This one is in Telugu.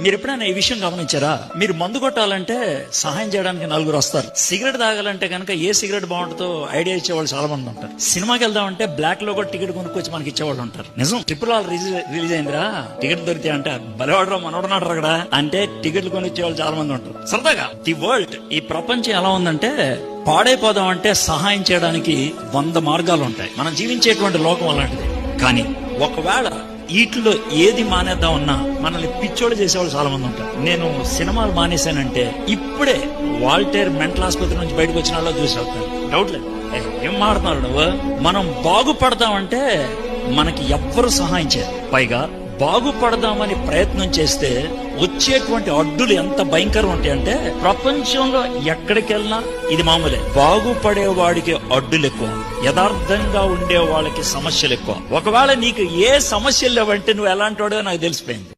మీరు ఎప్పుడైనా ఈ విషయం గమనించారా? మీరు మందు కొట్టాలంటే సహాయం చేయడానికి నలుగురు వస్తారు. సిగరెట్ తాగాలంటే కనుక ఏ సిగరెట్ బాగుంటుందో ఐడియా ఇచ్చేవాళ్ళు చాలా మంది ఉంటారు. సినిమాకి వెళ్దామంటే బ్లాక్లో కూడా టికెట్ కొనుక్కొచ్చి మనకి ఇచ్చేవాళ్ళు ఉంటారు. నిజం. ట్రిపుల్ ఆల్ రిలీజ్ అయిందిరా? టికెట్ దొరికితే అంటే బలవాడరా మనోడనాడరు అక్కడ అంటే టికెట్లు కొనిచ్చేవాళ్ళు చాలా మంది ఉంటారు. సరదాగా ది వరల్డ్ ఈ ప్రపంచం ఎలా ఉందంటే పాడైపోదాం అంటే సహాయం చేయడానికి వంద మార్గాలు ఉంటాయి. మనం జీవించేటువంటి లోకం అలాంటిది. కానీ ఒకవేళ వీటిలో ఏది మానేద్దామన్నా మనల్ని పిచ్చోడు చేసేవాళ్ళు చాలా మంది ఉంటారు. నేను సినిమాలు మానేశానంటే ఇప్పుడే వాల్టేర్ మెంటల్ ఆసుపత్రి నుంచి బయటకు వచ్చిన వాళ్ళు చూసి వెళ్తారు డౌట్ లేదు. ఏం మాడుతున్నారు నువ్వు? మనం బాగుపడతామంటే మనకి ఎవ్వరు సహాయం చేయరు. పైగా బాగుపడదామని ప్రయత్నం చేస్తే వచ్చేటువంటి అడ్డులు ఎంత భయంకరం ఉంటాయి అంటే ప్రపంచంలో ఎక్కడికి వెళ్ళినా ఇది మామూలే. బాగుపడే వాడికి అడ్డులు ఎక్కువ. యథార్థంగా ఉండే వాళ్ళకి సమస్యలు ఎక్కువ. ఒకవేళ నీకు ఏ సమస్యలు లేవంటే నువ్వు ఎలాంటి వాడో నాకు తెలిసిపోయింది.